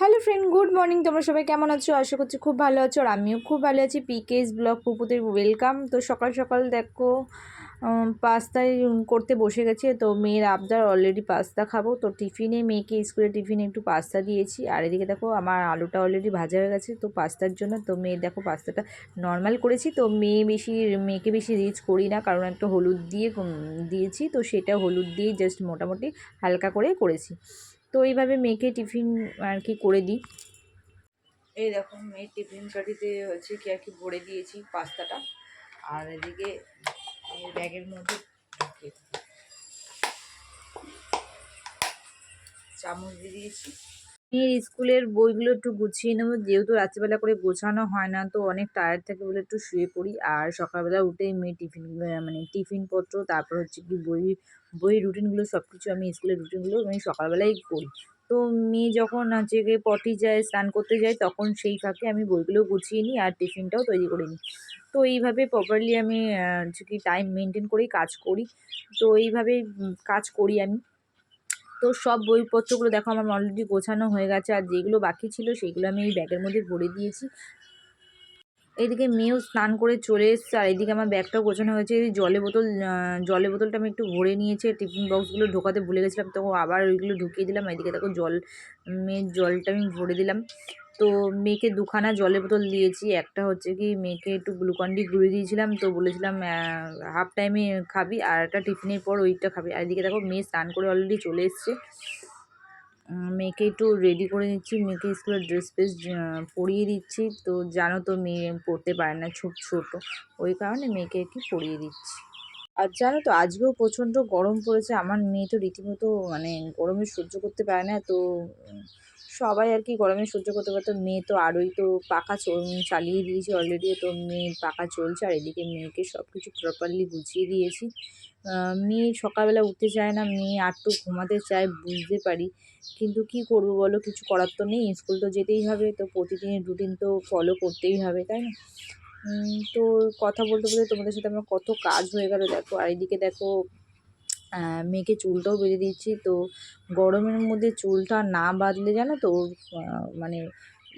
Hello friend good morning তোমরা সবাই কেমন আছো? আশা করছি খুব ভালো আছো আর আমিও খুব ভালো আছি। পিকেস ব্লগ পুপুদের ওয়েলকাম তো সকাল সকাল দেখো পাস্তাই করতে বসে গেছে। তো মেয়ের আবদার অলরেডি পাস্তা খাব। তো টিফিনে মেয়েকে স্কুলে টিফিনে একটু পাস্তা দিয়েছি। আর এদিকে দেখো, আমার আলুটা অলরেডি ভাজা হয়ে গেছে। তো পাস্তার জন্য, তো মেয়ে দেখো পাস্তাটা নর্মাল করেছি। তো মেয়ে বেশি, মেয়েকে বেশি রিচ করি না। কারণ একটা হলুদ দিয়ে দিয়েছি। তো সেটা হলুদ দিয়ে জাস্ট মোটামুটি হালকা করে করেছি। তো এইভাবে মেয়েকে টিফিন আর কি করে দিই। এই দেখো মেয়ের টিফিন কাঠিতে হচ্ছে কি আর কি ভরে দিয়েছি পাস্তাটা। আর এদিকে ব্যাগের মধ্যে চামচ দিয়ে দিয়েছি। মেয়ের স্কুলের বইগুলো একটু গুছিয়ে নেব যেহেতু রাত্রিবেলা করে গোছানো হয় না তো অনেক টায়ার্ড থাকে বলে একটু শুয়ে পড়ি। আর সকালবেলা উঠেই মেয়ে টিফিন মানে টিফিনপত্র তারপর হচ্ছে কি বই বইয়ের রুটিনগুলো সব কিছু আমি স্কুলের রুটিনগুলো আমি সকালবেলাই করি তো মেয়ে যখন হচ্ছে গিয়ে পটি যায়, স্নান করতে যায়, তখন সেই ফাঁকে আমি বইগুলো গুছিয়ে নিই আর টিফিনটাও তৈরি করে নিই। তো এইভাবে প্রপারলি আমি হচ্ছে কি টাইম মেনটেন করেই কাজ করি। তো এইভাবে কাজ করি আমি। তো সব বইপত্রগুলো দেখো আমার অলরেডি গোছানো হয়ে গেছে আর যেগুলো বাকি ছিল সেগুলো আমি এই ব্যাগের মধ্যে ভরে দিয়েছি। এইদিকে মেয়েও স্নান করে চলে এসছে, আর এদিকে আমার ব্যাগটাও গোছানো হয়েছে। এই জলের বোতল জলের বোতলটা আমি একটু ভরে নিয়েছি টিফিন বক্সগুলো ঢোকাতে ভুলে গেছিলাম, তো আবার ওইগুলো ঢুকিয়ে দিলাম। এইদিকে দেখো জল, মেয়ের জলটা আমি ভরে দিলাম। তো মেয়েকে দুখানা জলের বোতল দিয়েছি, একটা হচ্ছে কি মেয়েকে একটু গ্লুকন্ডি গুঁড়ে দিয়েছিলাম, তো বলেছিলাম হাফ টাইমে খাবি, আর একটা টিফিনের পর ওইটা খাবি। আর এদিকে দেখো মেয়ে স্নান করে অলরেডি চলে এসছে। মেয়েকে একটু রেডি করে নিচ্ছি। মেয়েকে স্কুলের ড্রেস ফ্রেস পরিয়ে দিচ্ছি। তো জানো তো মেয়ে পড়তে পারে না, ছোট ছোট। ওই কারণে মেয়েকে একটু পরিয়ে দিচ্ছি। আর জানো তো, আজকেও প্রচণ্ড গরম পড়েছে। আমার মেয়ে তো রীতিমতো মানে গরমে সহ্য করতে পারে না। তো সবাই আর কি গরমে সহ্য করতে পারতো। মেয়ে তো আরোই তো পাখা চল- চালিয়ে দিয়েছি অলরেডি তো মেয়ে পাখা চলছে আর এদিকে মেয়েকে সব কিছু প্রপারলি গুছিয়ে দিয়েছি। মেয়ে সকালবেলা উঠতে চায় না, মেয়ে আটটু ঘুমাতে চায়, বুঝতে পারি। কিন্তু কি করব বলো, কিছু করার তো নেই, স্কুল তো যেতেই হবে, তো প্রতিদিনের রুটিন তো ফলো করতেই হবে, তাই না? তো কথা বলতে বলতে তোমাদের সাথে আমার কত কাজ হয়ে গেল, দেখো। আর এদিকে দেখো মেয়েকে চুলটাও বেঁধে দিচ্ছি। তো গরমের মধ্যে চুলটা না বাঁধলে জানো তো, ওর মানে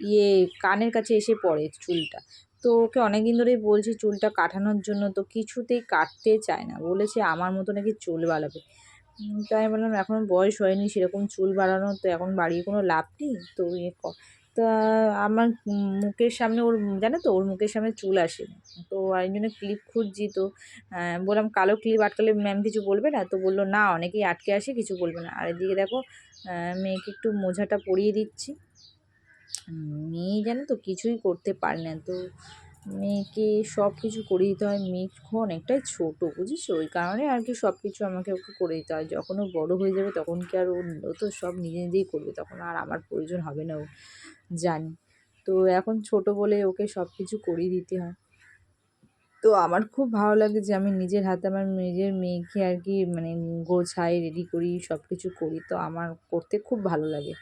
ইয়ে কানের কাছে এসে পড়ে চুলটা। তো ওকে অনেক দিন ধরেই বলছি চুলটা কাটানোর জন্য, তো কিছুতেই কাটতে চায় না। বলেছে আমার মতো নাকি চুল বাড়াবে। তাই বললাম, এখন বয়স হয়নি সেরকম চুল বাড়ানোর, তো এখন বাড়িয়ে কোনো লাভ নেই? তো ইয়ে আমার মুখের সামনে ওর, জানো তো, ওর মুখের সামনে চুল আসে তো আর জন্য ক্লিপ খুঁজছি তো বললাম কালো ক্লিপ আটকালে ম্যাম কিছু বলবে না? তো বলল, না, অনেকেই আটকে আসে, কিছু বলবে না। আর এদিকে দেখো মেয়েকে একটু মোজাটা পরিয়ে দিচ্ছি। মেয়ে জানো তো কিছুই করতে পারে না। তো মেয়েকে সব কিছু করে দিতে হয়। মেয়ে এখন অনেকটাই ছোটো, বুঝেছ? ওই কারণে আর কি সব কিছু আমাকে ওকে করে দিতে হয়। যখন ও বড়ো হয়ে যাবে তখন কি আর ও ও তো সব নিজে নিজেই করবে? তখন আর আমার প্রয়োজন হবে না ও, জানি। তো এখন ছোট বলে ওকে সব কিছু করিয়ে দিতে হয়। তো আমার খুব ভালো লাগে যে আমি নিজের হাতে আমার নিজের মেয়েকে আর কি মানে গোছাই রেডি করি সব কিছু করি। তো আমার করতে খুব ভালো লাগে।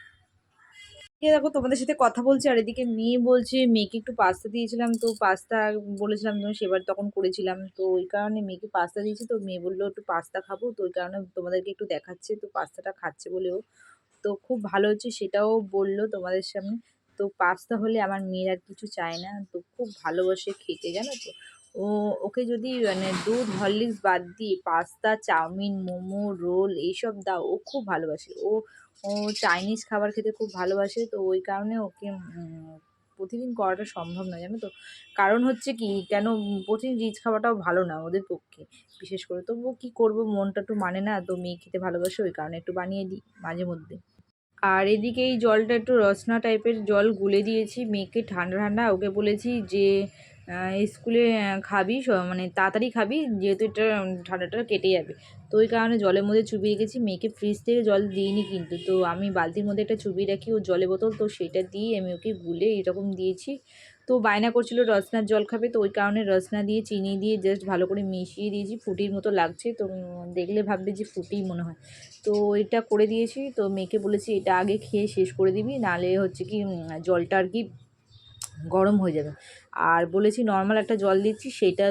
দেখো তোমাদের সাথে কথা বলছি, আর এদিকে মেয়ে বলছে, মেয়েকে একটু পাস্তা দিয়েছিলাম তো পাস্তা বলেছিলাম তুমি সেবার তখন করেছিলাম। তো ওই কারণে মেয়েকে পাস্তা দিয়েছি, তো মেয়ে বলল, একটু পাস্তা খাব। তো ওই কারণে তোমাদেরকে একটু দেখাচ্ছে, তো পাস্তাটা খাচ্ছে বলেও। তো খুব ভালো হচ্ছে, সেটাও বলল তোমাদের সামনে। তো পাস্তা হলে আমার মেয়ের আর কিছু চায় না, তো খুব ভালোবাসে খেতে, জানো তো। ও, ওকে যদি মানে দুধ, হরলিক্স বাদ দিয়ে পাস্তা চাউমিন, মোমো, রোল এইসব দাও, ও খুব ভালোবাসে। ও ও চাইনিজ খাবার খেতে খুব ভালোবাসে, তো ওই কারণে ওকে প্রতিদিন করাটা সম্ভব নয়, জানো তো। কারণ হচ্ছে কি, কেন প্রতিদিন রিচ খাওয়াটাও ভালো না ওদের পক্ষে। বিশেষ করে তবুও কী করব, মনটা একটু মানে না, তো মেয়ে খেতে ভালোবাসে, ওই কারণে একটু বানিয়ে দিই মাঝে মধ্যে। আর এদিকে এই জলটা একটু রসনা টাইপের জল গুলে দিয়েছি, মেয়েকে ঠান্ডা ঠান্ডা, ওকে বলেছি যে স্কুলে খাবি মানে তাড়াতাড়ি খাবি, যেহেতু এটা ঠান্ডাটা কেটে যাবে। তো ওই কারণে জলের মধ্যে চুবিয়ে রেখেছি, মেয়েকে ফ্রিজ থেকে জল দিইনি কিন্তু। তো আমি বালতির মধ্যে একটা চুবিয়ে রাখি ও জলে বোতল, তো সেটা দিয়ে আমি ওকে গুলে এরকম দিয়েছি। তো বায়না করছিল রসনার জল খাবে, তো ওই কারণে রসনা দিয়ে, চিনি দিয়ে জাস্ট ভালো করে মিশিয়ে দিয়েছি, ফুটির মতো লাগছে। তো দেখলে ভাববে যে ফুটিই মনে হয়। তো এটা করে দিয়েছি, তো মেয়েকে বলেছি এটা আগে খেয়ে শেষ করে দিবি নাহলে হচ্ছে কি জলটা আর কি গরম হয়ে যাবে। আর বলেছি নর্মাল একটা জল দিচ্ছি সেটা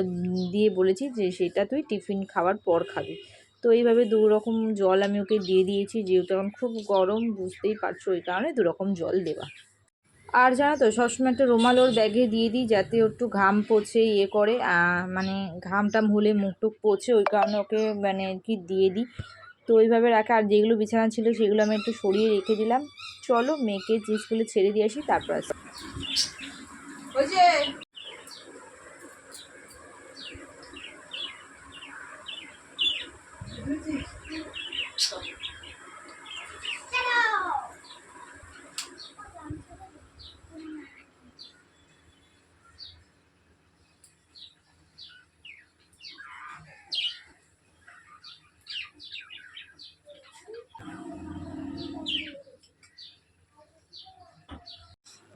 দিয়ে বলেছি যে সেটা তুই টিফিন খাওয়ার পর খাবি। তো এইভাবে দু রকম জল আমি ওকে দিয়ে দিয়েছি, যেহেতু এখন খুব গরম, বুঝতেই পারছ ওই কারণে দু রকম জল দেওয়া। আর জানো তো, সবসময় একটা রুমাল ওর ব্যাগে দিয়ে দিই যাতে ও একটু ঘাম পোছে ইয়ে করে। মানে ঘাম টাম হলে মুখ টুক পোছে ওই কারণে ওকে মানে কি দিয়ে দিই। তো ওইভাবে রাখা, আর যেগুলো বিছানা ছিল সেগুলো আমি একটু সরিয়ে রেখে দিলাম। চলো মেয়েকে স্কুলে ছেড়ে দিয়ে আসি, তারপর আসি। ওই যে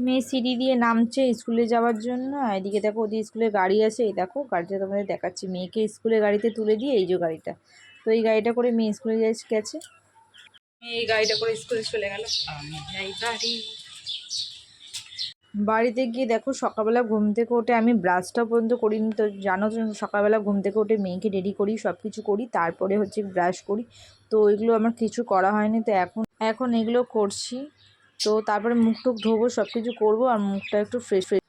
মেয়ে সিঁড়ি দিয়ে নামছে স্কুলে যাওয়ার জন্য। এদিকে দেখো ওদের স্কুলে গাড়ি আছে। এই দেখো গাড়িটা তোমাদের দেখাচ্ছি। মেয়েকে স্কুলে গাড়িতে তুলে দিয়ে এই যে গাড়িটা। তো এই গাড়িটা করে মেয়ে স্কুলে গেছে মেয়ে এই গাড়িটা করে স্কুলে চলে গেল। বাড়িতে গিয়ে দেখো সকালবেলা ঘুম থেকে উঠে আমি ব্রাশটা পর্যন্ত করিনি। তো জানো তো সকালবেলা ঘুম থেকে উঠে মেয়েকে রেডি করি সব কিছু করি তারপরে হচ্ছে ব্রাশ করি। তো ওইগুলো আমার কিছু করা হয়নি। তো এখন এখন এগুলো করছি। তো তারপরে মুখ টুক ধোবো সব কিছু করব আর মুখটা একটু ফ্রেশ ফ্রেশ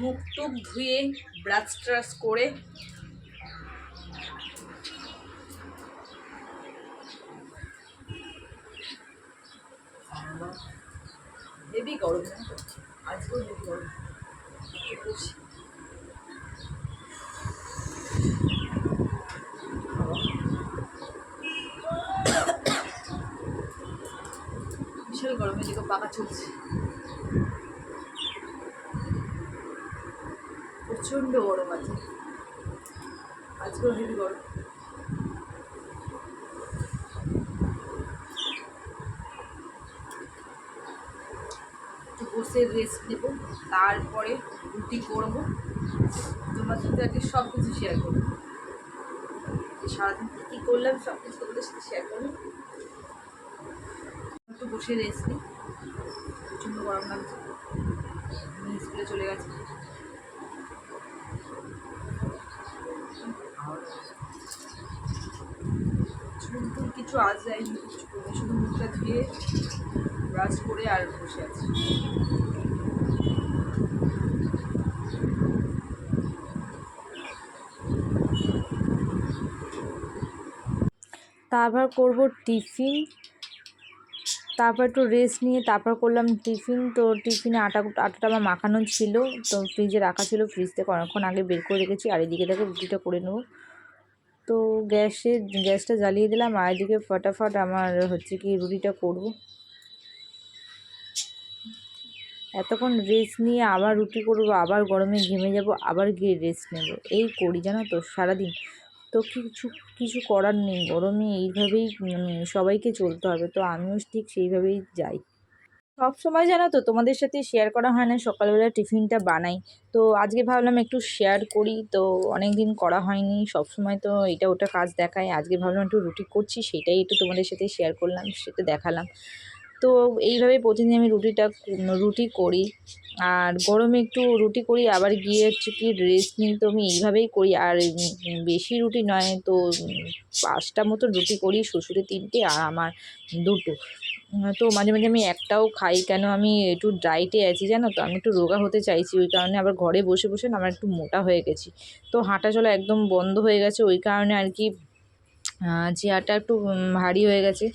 মুখ টুক ধুয়ে ব্রাশ ট্রাশ করে হেভি গরম, আজকেও হেভি গরম। পাকা চলছে। প্রচণ্ড গরম আছে আজকেও হেভি গরম। বসে রেস্ট নেব, তারপরে রুটি করব। তোমার সাথে কি সব কিছু শেয়ার করব সারাদিন কী করলাম সব কিছু তোমাদের সাথে শেয়ার করব। একটু বসে রেস্ট নিই। প্রচণ্ড গরম লাগছে স্কুলে চলে গেছে। চুল কিছু আজ যায়নি, কিছু শুধু মুখটা ধুয়ে ব্রাশ করে আর বসে আছি। তারপর করব টিফিন। তারপর একটু রেস্ট নিয়ে তারপর করলাম টিফিন তো টিফিনে আটা আটাটা আমার মাখানো ছিল। তো ফ্রিজে রাখা ছিল। ফ্রিজ থেকে অনেকক্ষণ আগে বের করে রেখেছি। আর এদিকে দেখো রুটিটা করে নেব। তো গ্যাসে, গ্যাসটা জ্বালিয়ে দিলাম। আর এদিকে ফটাফট আমার হচ্ছে কি রুটিটা করব। এতক্ষণ রেস্ট নিয়ে আবার রুটি করব, আবার গরমে ঘেমে যাব, আবার গিয়ে রেস্ট নেব। এই করি জানো তো সারাদিন। তো কিছু কিছু করার নেই। গরমে এইভাবেই মানে সবাইকে চলতে হবে। তো আমিও ঠিক সেইভাবেই যাই। সব সময় জানো তো, তোমাদের সাথে শেয়ার করা হয় না। সকালবেলা টিফিনটা বানাই। তো আজকে ভাবলাম একটু শেয়ার করি। তো অনেক দিন করা হয়নি। সব সময় তো এটা ওটা কাজ দেখায়। আজকে ভাবলাম একটু রুটি করছি। সেটাই একটু তোমাদের সাথে শেয়ার করলাম, সেটা দেখালাম। তো এইভাবে প্রতিদিন আমি রুটিটা, রুটি করি। আর গরমে একটু রুটি করি, আবার গিয়ে হচ্ছে কি রেস্ট নিই, তো আমি এইভাবেই করি। আর বেশি রুটি নয়, তো পাঁচটা মতো রুটি করি শ্বশুরের তিনটে আর আমার দুটো। তো মাঝে মাঝে আমি একটাও খাই, কেন আমি একটু ডায়েটে আছি, জানো তো? আমি একটু রোগা হতে চাইছি, ওই কারণে আবার ঘরে বসে বসে আমার একটু মোটা হয়ে গেছি। তো হাঁটা চলা একদম বন্ধ হয়ে গেছে, ওই কারণে আর কি চেয়ারটা একটু ভারী হয়ে গেছে।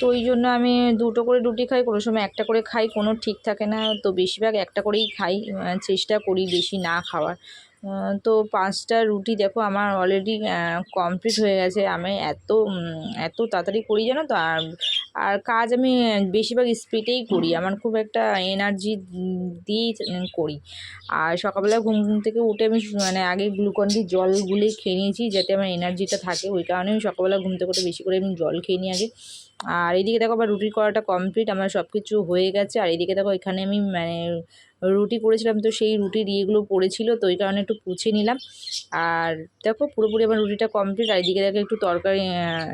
তো ওই জন্য আমি দুটো করে রুটি খাই, কোনো সময় একটা করে খাই, কোনো ঠিক থাকে না। তো বেশিরভাগ একটা করেই খাই চেষ্টা করি বেশি না খাওয়ার। তো পাঁচটা রুটি দেখো আমার অলরেডি কমপ্লিট হয়ে গেছে। আমি এত এত তাড়াতাড়ি করি জানো তো? আর আর কাজ আমি বেশিরভাগ স্পিডেই করি। আমার খুব একটা এনার্জি দিয়েই করি। আর সকালবেলা ঘুম ঘুম থেকে উঠে আমি মানে আগে গ্লুকন ডি জল গুলে খেয়ে নিয়েছি যাতে আমার এনার্জিটা থাকে। ওই কারণে আমি সকালবেলা ঘুম থেকে উঠে বেশি করে আমি জল খেয়ে নিই আগে। আর এদিকে দেখো আবার রুটি করাটা কমপ্লিট আমার সব কিছু হয়ে গেছে। আর এদিকে দেখো এখানে আমি মানে রুটি করেছিলাম, তো সেই রুটির ইয়েগুলো পড়েছিল, তো ওই কারণে একটু পুছে নিলাম। আর দেখো, পুরোপুরি আমার রুটিটা কমপ্লিট আর এদিকে দেখো একটু তরকারি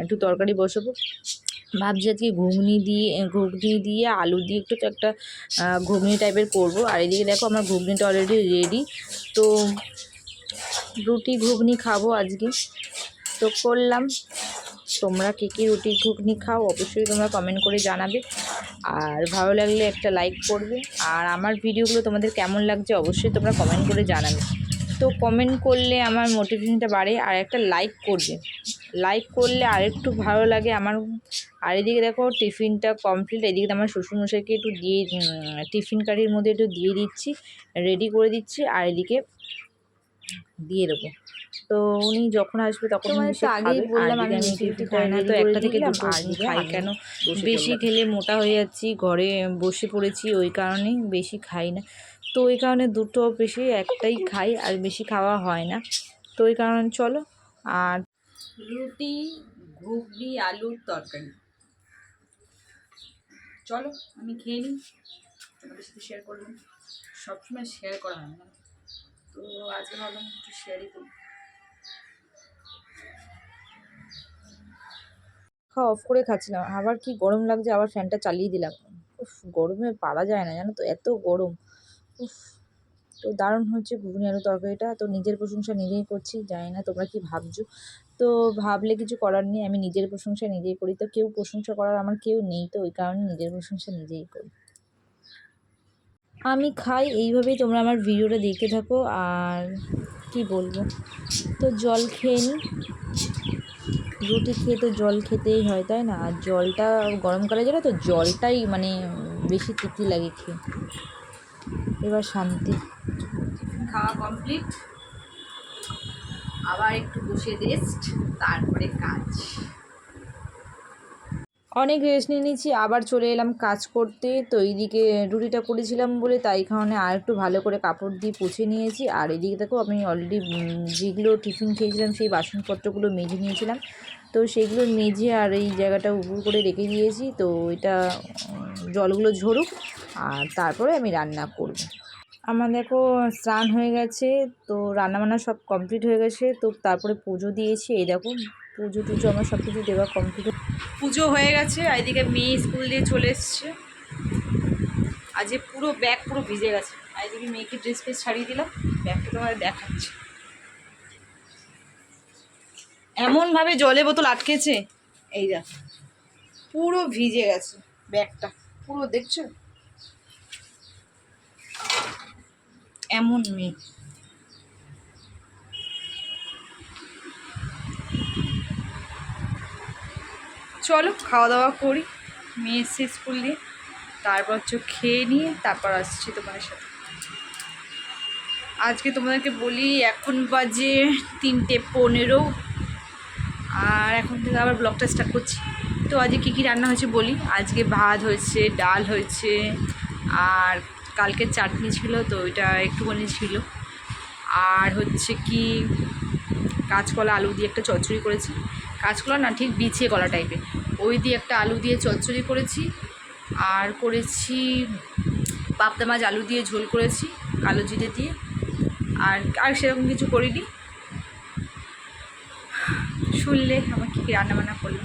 একটু তরকারি বসাবো। ভাবছি আজকে ঘুগনি দিয়ে ঘুগনি দিয়ে, আলু দিয়ে একটু একটা ঘুগনি টাইপের করব। আর এদিকে দেখো, আমার ঘুগনিটা অলরেডি রেডি তো রুটি, ঘুগনি খাব আজকে। তো করলাম। তোমরা কী কী রুটি ঘুগনি খাও অবশ্যই তোমরা কমেন্ট করে জানাবে। আর ভালো লাগলে একটা লাইক করবে। আর আমার ভিডিওগুলো তোমাদের কেমন লাগছে অবশ্যই তোমরা কমেন্ট করে জানাবে। তো কমেন্ট করলে আমার মোটিভেশনটা বাড়ে আর একটা লাইক করবে। লাইক করলে আরেকটু ভালো লাগে আমার। আর এদিকে দেখো টিফিনটা কমপ্লিট এদিকে আমার শ্বশুরমশাইকে একটু দিয়ে টিফিন কারির মধ্যে একটু দিয়ে দিচ্ছি রেডি করে দিচ্ছি, আর এদিকে দিয়ে দেবো। তো উনি যখন আসবে তখন তো আগেই বললাম আমি খাই না, তো একটা থেকে দুটো খাই কেন? বেশি খেলে মোটা হয়ে যাচ্ছি ঘরে বসে পড়েছি ওই কারণেই বেশি খাই না। তো ওই কারণে দুটো বেশি একটাই খাই আর বেশি খাওয়া হয় না। তো ওই কারণে চলো আর রুটি ঘুগনি আলুর তরকারি। চলো আমি খেয়ে নিই। তোমাদের সাথে শেয়ার করলাম। সবসময় শেয়ার করা হয় না। তো আজকে ভাবলাম একটু শেয়ারই করি। খাওয়া অফ করে খাচ্ছিলাম। আবার কি গরম লাগছে, আবার ফ্যানটা চালিয়ে দিলাম। উফ, গরমে পারা যায় না, জানো তো, এত গরম। উফ, তো দারুণ হচ্ছে ঘুগনি আলু তরকারিটা। তো নিজের প্রশংসা নিজেই করছি, জানি না তোমরা কি ভাবছ। তো ভাবলে কিছু করার নেই, আমি নিজের প্রশংসা নিজেই করি। তো কেউ প্রশংসা করার আমার কেউ নেই, তো ওই কারণে নিজের প্রশংসা নিজেই করি। আমি খাই, এইভাবেই তোমরা আমার ভিডিওটা দেখতে থাকো, আর কি বলব? তো জল খেয়ে নিই রুটি খেয়ে তো জল খেতেই হয় তাই না? আর জলটা গরমকালে যেটা তো জলটাই মানে বেশি তৃপ্তি লাগে খেয়ে। এবার শান্তি। খাওয়া কমপ্লিট আবার একটু বসে রেস্ট তারপরে কাজ। অনেক রেস্ট নিয়ে নিয়েছি আবার চলে এলাম কাজ করতে। তো এইদিকে রুটিটা করেছিলাম বলে তাই কারণে আর একটু ভালো করে কাপড় দিয়ে পুছে নিয়েছি। আর এদিকে দেখো আমি অলরেডি যেগুলো টিফিন খেয়েছিলাম সেই বাসনপত্রগুলো মেজে নিয়েছিলাম। তো সেগুলো মেজে আর এই জায়গাটা উপর করে রেখে দিয়েছি। তো এটা জলগুলো ঝরুক আর তারপরে আমি রান্না করব। আমার দেখো স্নান হয়ে গেছে, তো রান্নাবান্না সব কমপ্লিট হয়ে গেছে। তো তারপরে পুজো দিয়েছি, এই দেখো পুজো টুজো আমার সব কিছু দেওয়া কমপ্লিট পুজো হয়ে গেছে এদিকে মেয়ে স্কুল দিয়ে চলে এসছে। আজকে পুরো ব্যাগ পুরো ভিজে গেছে। আর এদিকে মেয়েকে ড্রেস ফ্রেস ছাড়িয়ে দিলাম ব্যাগটা তোমার দেখাচ্ছে। এমনভাবে জলে বোতল আটকেছে? এই দেখ, পুরো ভিজে গেছে ব্যাগটা। পুরো দেখছ? এমন মেয়ে। চলো খাওয়া দাওয়া করি। মেয়ে এসছে স্কুল দিয়ে। তারপর হচ্ছে খেয়ে নিয়ে তারপর আসছি তোমাদের সাথে। আজকে তোমাদেরকে বলি, এখন বাজে তিনটে পনেরো। আর এখন থেকে আবার ব্লগটা স্টার্ট করছি। তো আজকে কী কী রান্না হয়েছে বলি? আজকে ভাত হয়েছে, ডাল হয়েছে, আর কালকে চাটনি ছিল তো ওইটা একটুখানি ছিল। আর হচ্ছে কি, কাঁচকলা আলু দিয়ে একটা চচ্চড়ি করেছি। কাঁচকলা না ঠিক বিছিয়ে কলা টাইপের ওই দিয়ে একটা আলু দিয়ে চচ্চড়ি করেছি। আর করেছি পাবদা মাছ আলু দিয়ে ঝোল করেছি, কালো জিরে দিয়ে। আর আর সেরকম কিছু করিনি। শুনলে আমার কী কী রান্নাবান্না করল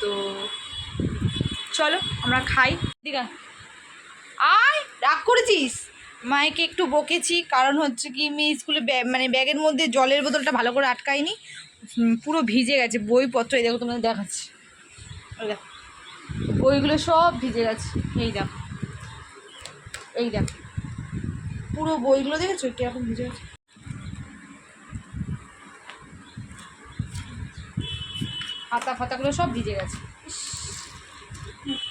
তো চলো আমরা খাই। দিঘা। আয়, রাগ করেছিস? মায়েকে একটু বকেছি, কারণ হচ্ছে কি মেয়ে স্কুলে মানে ব্যাগের মধ্যে জলের বোতলটা ভালো করে আটকায়নি পুরো ভিজে গেছে, বইপত্র এই দেখো তোমাদের দেখাচ্ছি। দেখো, বইগুলো সব ভিজে গেছে। এই দেখো এই দেখো, পুরো বইগুলো দেখেছ? কীরকম ভিজে গেছে। পাতা ফাতাগুলো সব ভিজে গেছে।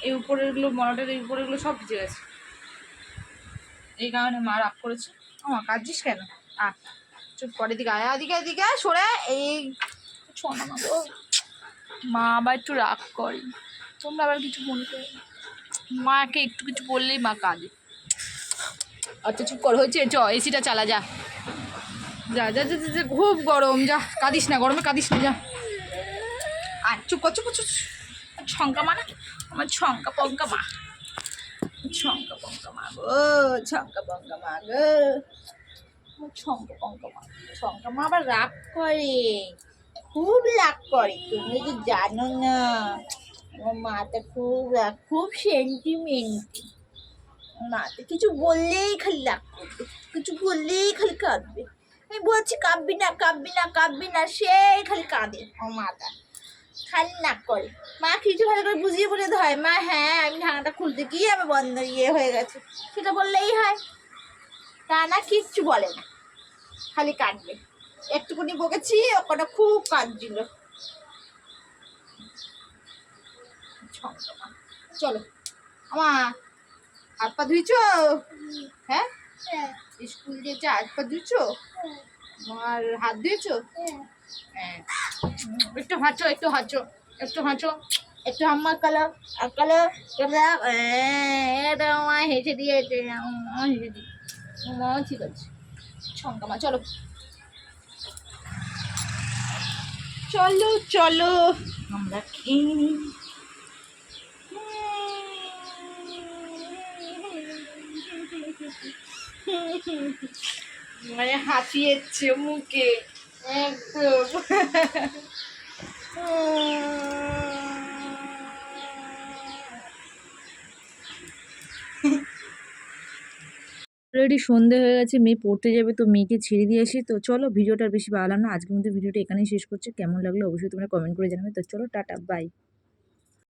এই উপরেরগুলো মরাটের এই উপরেরগুলো সব ভিজে গেছে। এই কারণে মা রাগ করেছে। আমা কাঁদছিস কেন? আ চুপ করে দিকে আয় এদিকে আয়, সরে এই মা আবার একটু রাগ করে। তোমরা আবার কিছু মনে করো মাকে একটু কিছু বললেই মা কাঁদে। আচ্ছা চুপ কর হয়েছে চ এসিটা চালা যা যা যা যা খুব গরম যা কাঁদিস না গরমে কাঁদিস না যা। চুপ কর, চুপ ছঙ্কা মা না? আমার ছঙ্কা পঙ্কা মা। ছঙ্কা পঙ্কা মা গো, ছঙ্কা পঙ্কা মা গো। আমার ছঙ্কা পঙ্কা মা, ছঙ্কা মা আবার রাগ করে। খুব রাগ করে, তুমি তো জানো না। আমার মাটা খুব রাগ, খুব সেন্টিমেন্ট মাতে কিছু বললেই খালি রাগ করবে, কিছু বললেই খালি কাঁদবে। আমি বলছি, কাঁদবি না কাঁদবি না কাঁদবি না সেই খালি কাঁদে। ও মাতা খালি নাক করে। মা কিছু ভালো করে বুঝিয়ে বলে হয় মা হ্যাঁ আমি ঢাকাটা খুলতে গিয়ে আমি বন্ধ ইয়ে হয়ে গেছে। সেটা বললেই হয়। তা না কিচ্ছু বলে না। খালি কাঁদবে। একটুকুনি বকেছি ওটা খুব কাঁদছিল। চলো। আমা হাত পা ধুইছো? হ্যাঁ? স্কুল যেতে হাত পা ধুইছো? আর হাত ধুয়েছো? হ্যাঁ। একটু হাঁচো একটু হাঁচো একটু হাঁচো, একটু আমার কালার আর কালার এটা আমার হেসে দিয়েছে হেসে মা, ঠিক আছে। ছঙ্কামা চলো। চলো চলো। আমরা খেয়ে। মানে হাসিয়েছে মুখে। একদম। অলরেডি সন্ধে হয়ে গেছে, মেয়ে পড়তে যাবে তো মেয়েকে ছেড়ে দিয়ে আসি। তো চলো ভিডিওটা বেশি বাড়ালাম না, আজকের মধ্যে ভিডিওটা এখানেই শেষ করছি। কেমন লাগল অবশ্যই তোমরা কমেন্ট করে জানাবে। তো চলো, টাটা বাই